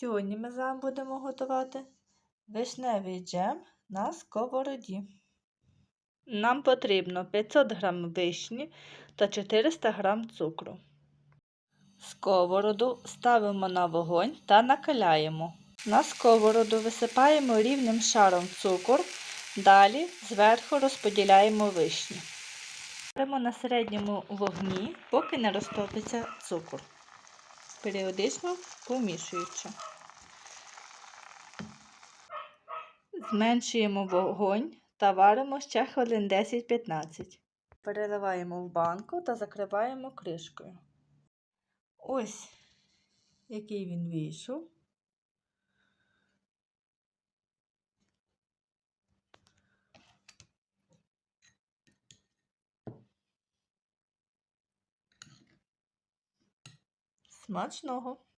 Сьогодні ми з вами будемо готувати вишневий джем на сковороді. Нам потрібно 500 г вишні та 400 г цукру. Сковороду ставимо на вогонь та накаляємо. На сковороду висипаємо рівним шаром цукор, далі зверху розподіляємо вишню. Варимо на середньому вогні, поки не розтопиться цукор, періодично помішуючи. Зменшуємо вогонь та варимо ще хвилин 10-15. Переливаємо в банку та закриваємо кришкою. Ось який він вийшов. Смачного!